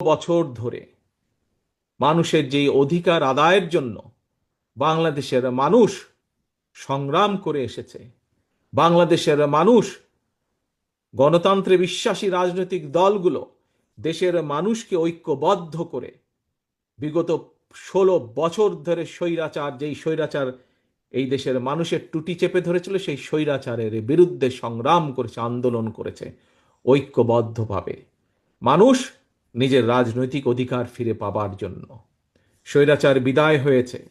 বছর ধরে মানুষের যেই অধিকার আদায়ের জন্য বাংলাদেশের মানুষ সংগ্রাম করে এসেছে, বাংলাদেশের মানুষ গণতন্ত্রে বিশ্বাসী রাজনৈতিক দলগুলো দেশের মানুষকে ঐক্যবদ্ধ করে বিগত ষোলো বছর ধরে স্বৈরাচার, যেই স্বৈরাচার এই দেশের মানুষের টুটি চেপে ধরেছিল, সেই স্বৈরাচারের বিরুদ্ধে সংগ্রাম করেছে, আন্দোলন করেছে ঐক্যবদ্ধভাবে। মানুষ নিজের রাজনৈতিক অধিকার ফিরে পাবার জন্য। স্বৈরাচার বিদায় হয়েছে।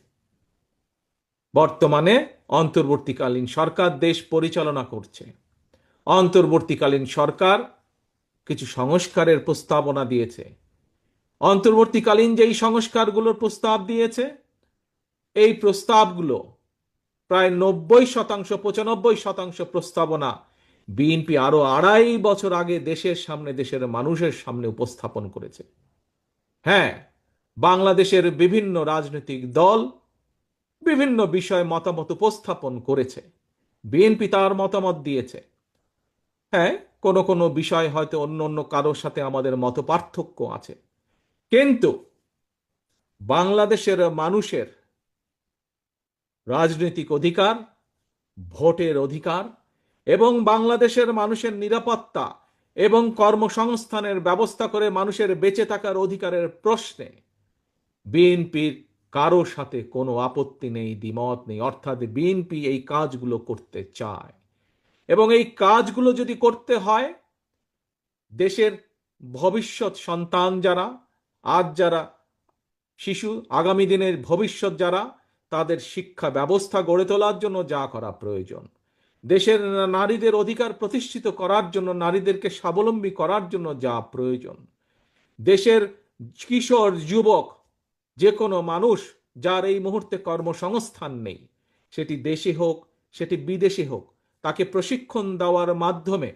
বর্তমানে অন্তর্বর্তীকালীন সরকার দেশ পরিচালনা করছে। অন্তর্বর্তীকালীন সরকার কিছু সংস্কারের প্রস্তাবনা দিয়েছে। অন্তর্বর্তীকালীন যেই সংস্কারগুলোর প্রস্তাব দিয়েছে, এই প্রস্তাবগুলো প্রায় নব্বই শতাংশ, পঁচানব্বই শতাংশ প্রস্তাবনা বিএনপি আরও আড়াই বছর আগে দেশের সামনে, দেশের মানুষের সামনে উপস্থাপন করেছে। হ্যাঁ বাংলাদেশের বিভিন্ন রাজনৈতিক দল বিভিন্ন বিষয়ে মতামত উপস্থাপন করেছে। বিএনপি তার মতামত দিয়েছে। হ্যাঁ কোনো কোনো বিষয় হয়তো অন্য অন্য কারোর সাথে আমাদের মত পার্থক্য আছে। কিন্তু বাংলাদেশের মানুষের রাজনৈতিক অধিকার, ভোটের অধিকার এবং বাংলাদেশের মানুষের নিরাপত্তা এবং কর্মসংস্থানের ব্যবস্থা করে মানুষের বেঁচে থাকার অধিকারের প্রশ্নে বিএনপির কারও সাথে কোনো আপত্তি নেই, দ্বিমত নেই। অর্থাৎ বিএনপি এই কাজগুলো করতে চায়। এবং এই কাজগুলো যদি করতে হয়, দেশের ভবিষ্যৎ সন্তান যারা, আজ যারা, শিশু, আগামী দিনের ভবিষ্যৎ যারা, তাদের শিক্ষা ব্যবস্থা গড়ে তোলার জন্য যা করা প্রয়োজন। দেশের নারীদের অধিকার প্রতিষ্ঠিত করার জন্য, নারীদেরকে স্বাবলম্বী করার জন্য যা প্রয়োজন। দেশের কিশোর যুবক যে কোনো মানুষ যার এই মুহূর্তে কর্মসংস্থান নেই, সেটি দেশে হোক, সেটি বিদেশে হোক, তাকে প্রশিক্ষণ দেওয়ার মাধ্যমে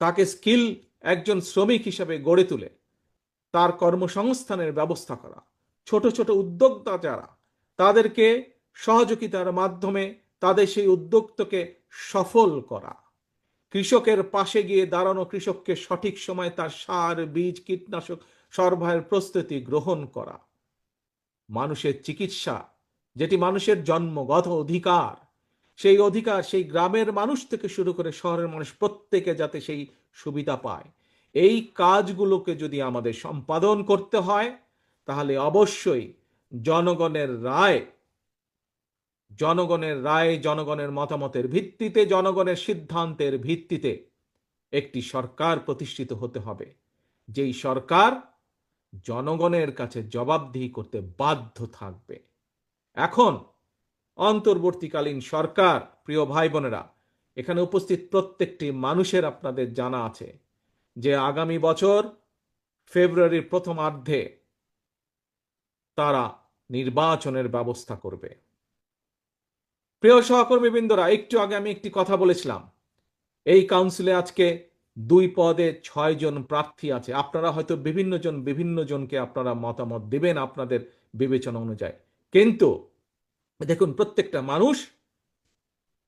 তাকে স্কিল একজন শ্রমিক হিসাবে গড়ে তুলে, তার কর্মসংস্থানের ব্যবস্থা করা। ছোট ছোট উদ্যোক্তা যারা, তাদেরকে সহযোগিতার মাধ্যমে তাদের সেই উদ্যোক্তকে সফল করা। কৃষকের পাশে গিয়ে দাঁড়ানো কৃষককে সঠিক সময় তার সার, বীজ, কীটনাশক, সরবরাহের প্রস্তুতি গ্রহণ করা। মানুষের চিকিৎসা, যেটি মানুষের জন্মগত অধিকার, সেই অধিকার সেই গ্রামের মানুষ থেকে শুরু করে শহরের মানুষ প্রত্যেকে যাতে সেই সুবিধা পায়। এই কাজগুলোকে যদি আমাদের সম্পাদন করতে হয়, তাহলে অবশ্যই জনগণের রায় জনগণের রায়, জনগণের মতামতের ভিত্তিতে, জনগণের সিদ্ধান্তের ভিত্তিতে একটি সরকার প্রতিষ্ঠিত হতে হবে। যেই সরকার জনগণের কাছে জবাবদিহি করতে বাধ্য থাকবে। এখন অন্তর্বর্তীকালীন সরকার, প্রিয় ভাই বোনেরা এখানে উপস্থিত প্রত্যেকটি মানুষের আপনাদের জানা আছে যে আগামী বছর ফেব্রুয়ারির প্রথমার্ধে তারা নির্বাচনের ব্যবস্থা করবে। প্রিয় সহকর্মীবৃন্দরা, একটু আগে আমি একটি কথা বলেছিলাম। এই কাউন্সিলে আজকে দুই পদে ছয় জন প্রার্থী আছে। আপনারা হয়তো বিভিন্ন জন, বিভিন্ন জনকে আপনারা মতামত দেবেন আপনাদের বিবেচনা অনুযায়ী। কিন্তু দেখুন, প্রত্যেকটা মানুষ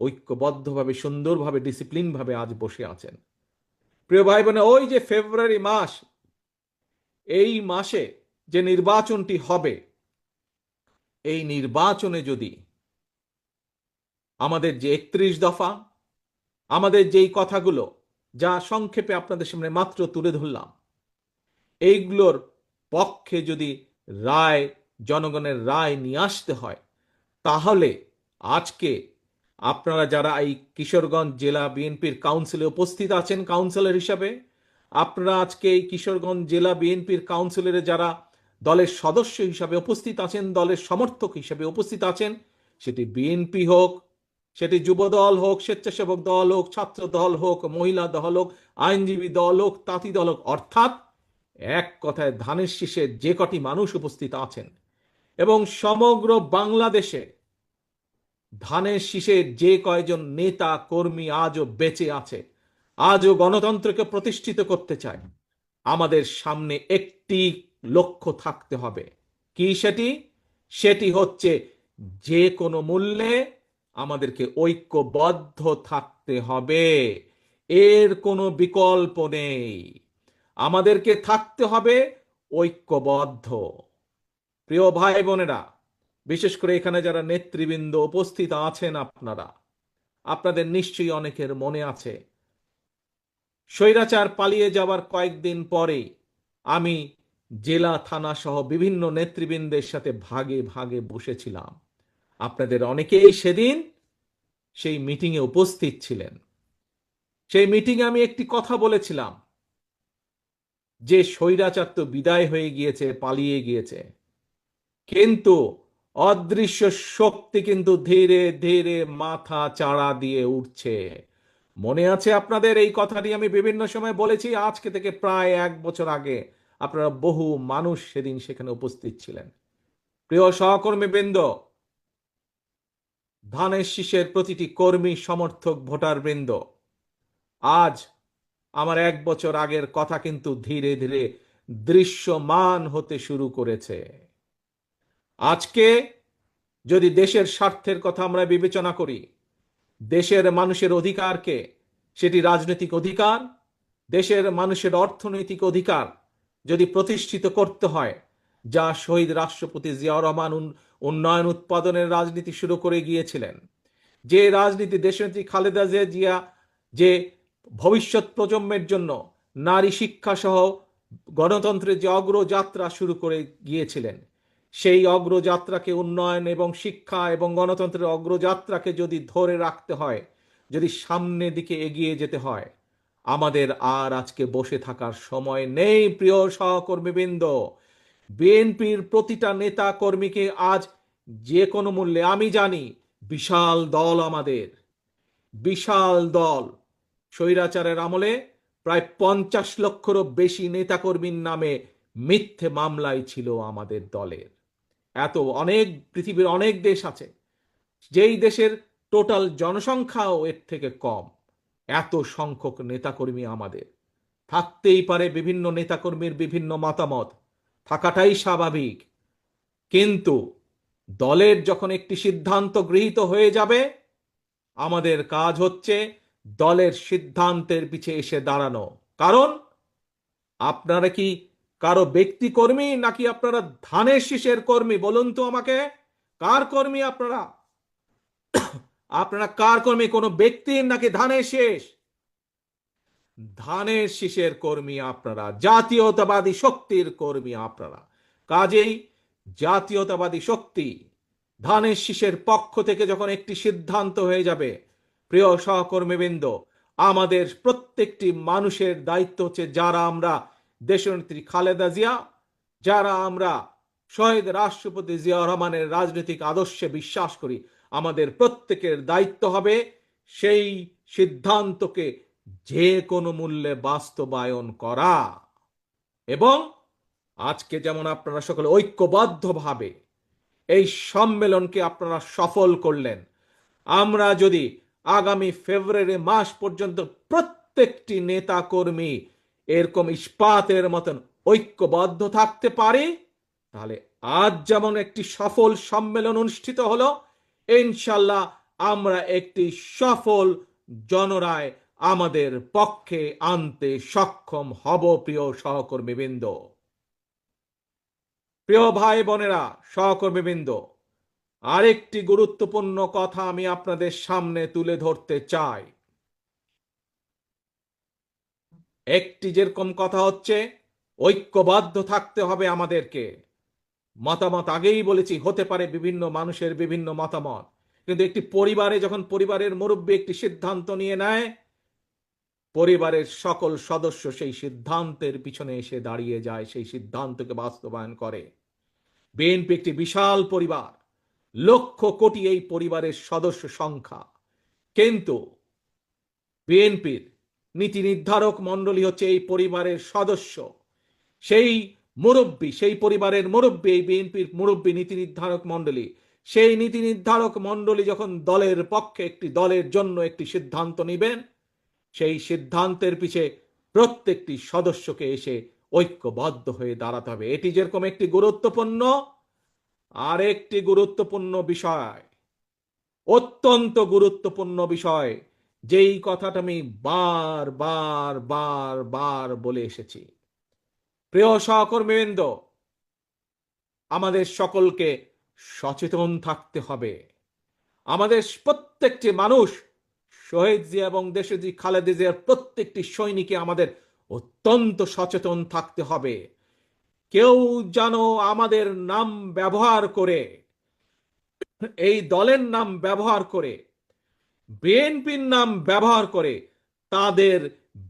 ঐক্যবদ্ধভাবে, সুন্দরভাবে ডিসিপ্লিনভাবে আজ বসে আছেন। প্রিয় ভাই বোনে ওই যে ফেব্রুয়ারি মাস, এই মাসে যে নির্বাচনটি হবে, এই নির্বাচনে যদি আমাদের যে একত্রিশ দফা, আমাদের যেই কথাগুলো যা সংক্ষেপে আপনাদের সামনে মাত্র তুলে ধরলাম, এইগুলোর পক্ষে যদি রায়, জনগণের রায় নিয়ে আসতে হয়, তাহলে আজকে আপনারা যারা এই কিশোরগঞ্জ জেলা বিএনপির কাউন্সিলে উপস্থিত আছেন কাউন্সিলর হিসাবে, আপনারা আজকে এই কিশোরগঞ্জ জেলা বিএনপির কাউন্সিলরে যারা দলের সদস্য হিসাবে উপস্থিত আছেন, দলের সমর্থক হিসাবে উপস্থিত আছেন, সেটি বিএনপি হোক সেটি যুব দল হোক, স্বেচ্ছাসেবক দল হোক, ছাত্র দল হোক, মহিলা দল হোক, আইনজীবী দল হোক, তাঁতি দল হোক, অর্থাৎ এক কথায় ধানের শীষে যে কটি মানুষ উপস্থিত আছেন এবং সমগ্র বাংলাদেশে ধানের শীষে যে কয়জন নেতা, কর্মী আজও বেঁচে আছে, আজও গণতন্ত্রকে প্রতিষ্ঠিত করতে চায়, আমাদের সামনে একটি লক্ষ্য থাকতে হবে। কি সেটি? সেটি হচ্ছে যে কোনো মূল্যে আমাদেরকে ঐক্যবদ্ধ থাকতে হবে। এর কোনো বিকল্প নেই। আমাদেরকে থাকতে হবে ঐক্যবদ্ধ। প্রিয় ভাই বোনেরা, বিশেষ করে এখানে যারা নেতৃবৃন্দ উপস্থিত আছেন আপনারা, আপনাদের নিশ্চয়ই অনেকের মনে আছে, স্বৈরাচার পালিয়ে যাওয়ার কয়েকদিন পরে আমি জেলা থানা সহ বিভিন্ন নেতৃবৃন্দের সাথে ভাগে ভাগে বসেছিলাম। আপনাদের অনেকেই সেদিন সেই মিটিংয়ে উপস্থিত ছিলেন। সেই মিটিংয়ে আমি একটি কথা বলেছিলাম। যে স্বৈরাচার তো বিদায় হয়ে গিয়েছে, পালিয়ে গিয়েছে। কিন্তু অদৃশ্য শক্তি কিন্তু ধীরে ধীরে মাথা চাড়া দিয়ে উঠছে। মনে আছে আপনাদের? এই কথাটি আমি বিভিন্ন সময় বলেছি। আজকে থেকে প্রায় এক বছর আগে আপনারা বহু মানুষ সেদিন সেখানে উপস্থিত ছিলেন। প্রিয় সহকর্মী বৃন্দ ধানের শীষের প্রতিটি কর্মী সমর্থক ভোটার বৃন্দ আজ আমার এক বছর আগের কথা কিন্তু ধীরে ধীরে দৃশ্যমান হতে শুরু করেছে। আজকে যদি দেশের স্বার্থের কথা আমরা বিবেচনা করি, দেশের মানুষের অধিকারকে সেটি রাজনৈতিক অধিকার, দেশের মানুষের অর্থনৈতিক অধিকার যদি প্রতিষ্ঠিত করতে হয় যা শহীদ রাষ্ট্রপতি জিয়াউর রহমান উন- উন্নয়ন উৎপাদনের রাজনীতি শুরু করে গিয়েছিলেন। যে রাজনীতি দেশনেত্রী খালেদা জিয়া জিয়া যে ভবিষ্যৎ প্রজন্মের জন্য নারী শিক্ষা সহ গণতন্ত্রের যে অগ্রযাত্রা শুরু করে গিয়েছিলেন, সেই অগ্রযাত্রাকে উন্নয়ন এবং শিক্ষা এবং গণতন্ত্রের অগ্রযাত্রাকে যদি ধরে রাখতে হয়, যদি সামনের দিকে এগিয়ে যেতে হয়, আমাদের আর আজকে বসে থাকার সময় নেই, প্রিয় সহকর্মীবৃন্দ। বিএনপির প্রতিটা নেতা কর্মীকে আজ যে কোনো মূল্যে, আমি জানি, বিশাল দল আমাদের। বিশাল দল। স্বৈরাচারের আমলে প্রায় পঞ্চাশ লক্ষেরও বেশি নেতাকর্মীর নামে মিথ্যে মামলায় ছিল আমাদের দলের। এত অনেক পৃথিবীর অনেক দেশ আছে, যেই দেশের টোটাল জনসংখ্যাও এর থেকে কম। এত সংখ্যক নেতাকর্মী আমাদের। থাকতেই পারে বিভিন্ন নেতাকর্মীর বিভিন্ন মতামত। থাকাটাই স্বাভাবিক। কিন্তু দলের যখন একটি সিদ্ধান্ত গৃহীত হয়ে যাবে, আমাদের কাজ হচ্ছে দলের সিদ্ধান্তের পিছে এসে দাঁড়ানো। কারণ আপনারা কি কারও ব্যক্তি কর্মী নাকি আপনারা ধানের শীষের কর্মী? বলুন তো আমাকে, কার কর্মী আপনারা? আপনারা কার কর্মী? কোনো ব্যক্তির নাকি ধানের শেষ? ধানের শীষের কর্মী আপনারা, জাতীয়তাবাদী শক্তির কর্মী আপনারা। কাজেই জাতীয়তাবাদী শক্তি ধানের শীষের পক্ষ থেকে যখন একটি সিদ্ধান্ত হয়ে যাবে, প্রিয় সহকর্মীবৃন্দ, আমাদের প্রত্যেকটি মানুষের দায়িত্ব হচ্ছে যারা আমরা দেশনেত্রী খালেদা জিয়া, যারা আমরা শহীদ রাষ্ট্রপতি জিয়া রহমানের রাজনৈতিক আদর্শে বিশ্বাস করি, আমাদের প্রত্যেকের দায়িত্ব হবে সেই সিদ্ধান্তকে যে কোনো মূল্যে বাস্তবায়ন করা। এবং আজকে যেমন আপনারা সকলে ঐক্যবদ্ধভাবে এই সম্মেলনকে আপনারা সফল করলেন, আমরা যদি আগামী ফেব্রুয়ারি মাস পর্যন্ত প্রত্যেকটি নেতা কর্মী এরকম ইস্পাতের মতন ঐক্যবদ্ধ থাকতে পারি, তাহলে আজ যেমন একটি সফল সম্মেলন অনুষ্ঠিত হলো, ইনশাল্লাহ আমরা একটি সফল জনরায় আমাদের পক্ষে আনতে সক্ষম হব প্রিয় সহকর্মীবৃন্দ। প্রিয় ভাই বোনেরা, সহকর্মীবৃন্দ, আরেকটি গুরুত্বপূর্ণ কথা আমি আপনাদের সামনে তুলে ধরতে চাই। একটি যেরকম কথা হচ্ছে, ঐক্যবদ্ধ থাকতে হবে আমাদেরকে। মতামত আগেই বলেছি, হতে পারে বিভিন্ন মানুষের বিভিন্ন মতামত। কিন্তু একটি পরিবারে যখন পরিবারের মুরব্বী একটি সিদ্ধান্ত নিয়ে নেয় পরিবারের সকল সদস্য সেই সিদ্ধান্তের পিছনে এসে দাঁড়িয়ে যায়, সেই সিদ্ধান্তকে বাস্তবায়ন করে। বিএনপি একটি বিশাল পরিবার, লক্ষ কোটি এই পরিবারের সদস্য সংখ্যা। কিন্তু বিএনপির নীতি নির্ধারক মণ্ডলী হচ্ছে এই পরিবারের সদস্য। সেই মুরব্বী, সেই পরিবারের মুরব্বী, এই বিএনপির মুরব্বী নীতি নির্ধারক মণ্ডলী, সেই নীতি নির্ধারক মণ্ডলী যখন দলের পক্ষে একটি দলের জন্য একটি সিদ্ধান্ত নেবেন সেই সিদ্ধান্তের পিছে প্রত্যেকটি সদস্যকে এসে ঐক্যবদ্ধ হয়ে দাঁড়াতে হবে। এটি যেরকম একটি গুরুত্বপূর্ণ আর একটি গুরুত্বপূর্ণ বিষয়, অত্যন্ত গুরুত্বপূর্ণ বিষয়, যেই কথাটা আমি বার বার বার বার বলে এসেছি। প্রিয় সহকর্মীবৃন্দ, আমাদের সকলকে সচেতন থাকতে হবে। আমাদের প্রত্যেকটি মানুষ শহীদ জিয়া এবং দেশজি খালেদা জিয়ার প্রত্যেকটি সৈনিকে আমাদের অত্যন্ত সচেতন থাকতে হবে। কেউ যেন আমাদের নাম ব্যবহার করে, এই দলের নাম ব্যবহার করে, বিএনপির নাম ব্যবহার করে তাদের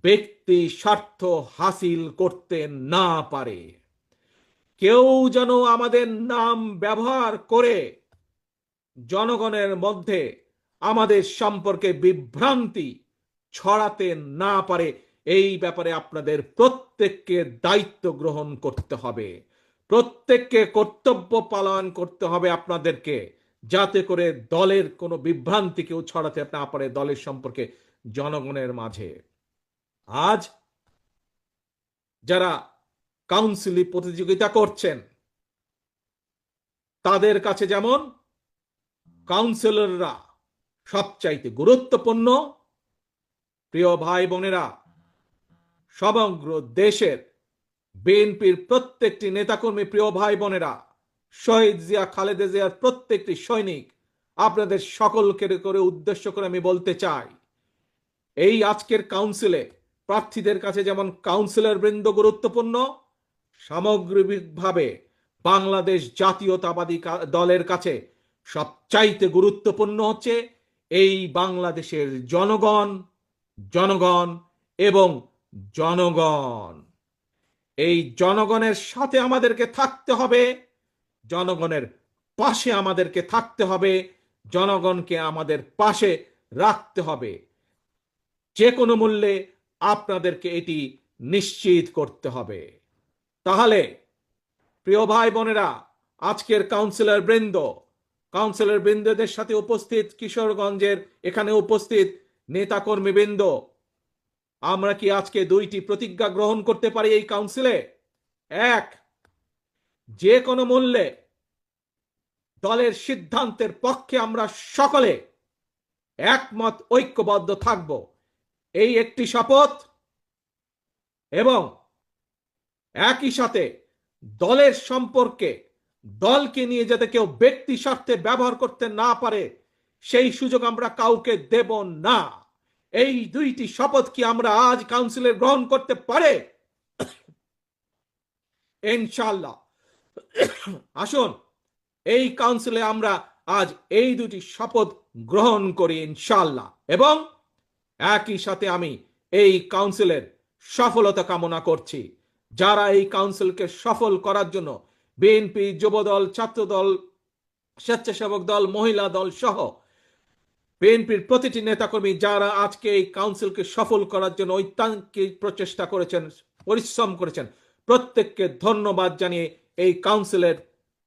ব্যক্তি স্বার্থ হাসিল করতে না পারে। কেউ যেন আমাদের নাম ব্যবহার করে জনগণের মধ্যে আমাদের সম্পর্কে বিভ্রান্তি ছড়াতে না পারে, এই ব্যাপারে আপনাদের প্রত্যেককে দায়িত্ব গ্রহণ করতে হবে। প্রত্যেককে কর্তব্য পালন করতে হবে আপনাদেরকে, যাতে করে দলের কোনো বিভ্রান্তি কেউ ছড়াতে না পারে দলের সম্পর্কে জনগণের মাঝে। আজ যারা কাউন্সিলে প্রতিযোগিতা করছেন, তাদের কাছে যেমন কাউন্সিলররা সবচাইতে গুরুত্বপূর্ণ। প্রিয় ভাই বোনেরা, সমগ্র দেশের বিএনপির প্রত্যেকটি নেতাকর্মী, প্রিয় ভাই বোনেরা, শহীদ জিয়া, খালেদা জিয়ার প্রত্যেকটি সৈনিক, আপনাদের সকলকে করে উদ্দেশ্য করে আমি বলতে চাই, এই আজকের কাউন্সিলে প্রার্থীদের কাছে যেমন কাউন্সিলর বৃন্দ গুরুত্বপূর্ণ, সামগ্রিকভাবে বাংলাদেশ জাতীয়তাবাদী দলের কাছে সবচাইতে গুরুত্বপূর্ণ হচ্ছে এই বাংলাদেশের জনগণ জনগণ এবং জনগণ। এই জনগণের সাথে আমাদেরকে থাকতে হবে, জনগণের পাশে আমাদেরকে থাকতে হবে, জনগণকে আমাদের পাশে রাখতে হবে। যে কোনো মূল্যে আপনাদেরকে এটি নিশ্চিত করতে হবে। তাহলে, প্রিয় ভাই বোনেরা, আজকের কাউন্সিলর বৃন্দ কাউন্সিলর বৃন্দদের সাথে উপস্থিত কিশোরগঞ্জের এখানে উপস্থিত নেতাকর্মী বৃন্দ আমরা কি আজকে দুইটি প্রতিজ্ঞা গ্রহণ করতে পারি এই কাউন্সিলে? এক, যে কোনো মূল্যে দলের সিদ্ধান্তের পক্ষে আমরা সকলে একমত, ঐক্যবদ্ধ থাকব। এই একটি শপথ এবং একই সাথে দলের সম্পর্কে দলকে নিয়ে যাতে কেউ ব্যক্তি স্বার্থে ব্যবহার করতে না পারে, সেই সুযোগ আমরা কাউকে দেব না। এই দুইটি শপথ কি আমরা আজ কাউন্সিলে গ্রহণ করতে পারে? ইনশাল্লাহ আসুন, এই কাউন্সিলে আমরা আজ এই দুটি শপথ গ্রহণ করি ইনশাল্লাহ এবং একই সাথে আমি এই কাউন্সিলের সফলতা কামনা করছি। যারা এই কাউন্সিলকে সফল করার জন্য বিএনপি, যুবদল, ছাত্রদল, স্বেচ্ছাসেবক দল, মহিলা দল সহ বিএনপির প্রতিটি নেতাকর্মী যারা আজকে এই কাউন্সিলকে সফল করার জন্য ঐতান্তিক প্রচেষ্টা করেছেন, পরিশ্রম করেছেন, প্রত্যেককে ধন্যবাদ জানিয়ে এই কাউন্সিলের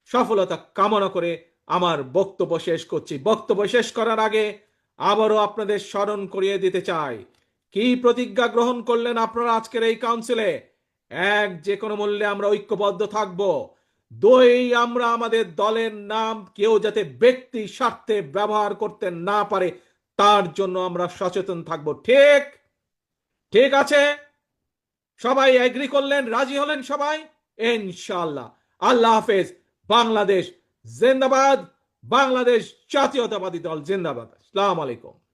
সফলতা কামনা করে আমার বক্তব্য শেষ করছি। বক্তব্য শেষ করার আগে আবারও আপনাদের স্মরণ করিয়ে দিতে চাই। কি প্রতিজ্ঞা গ্রহণ করলেন আপনারা আজকের এই কাউন্সিলে? এক, যে কোনো মূল্যে আমরা ঐক্যবদ্ধ থাকব। দুই আমরা আমাদের দলের নাম কেউ যাতে ব্যক্তি স্বার্থে ব্যবহার করতে না পারে, তার জন্য আমরা সচেতন থাকব। ঠিক? ঠিক আছে? সবাই এগ্রি করলেন? রাজি হলেন সবাই? ইনশাআল্লাহ। আল্লাহ হাফেজ। বাংলাদেশ জিন্দাবাদ। বাংলাদেশ জাতীয়তাবাদী দল জিন্দাবাদ। আসসালামু আলাইকুম।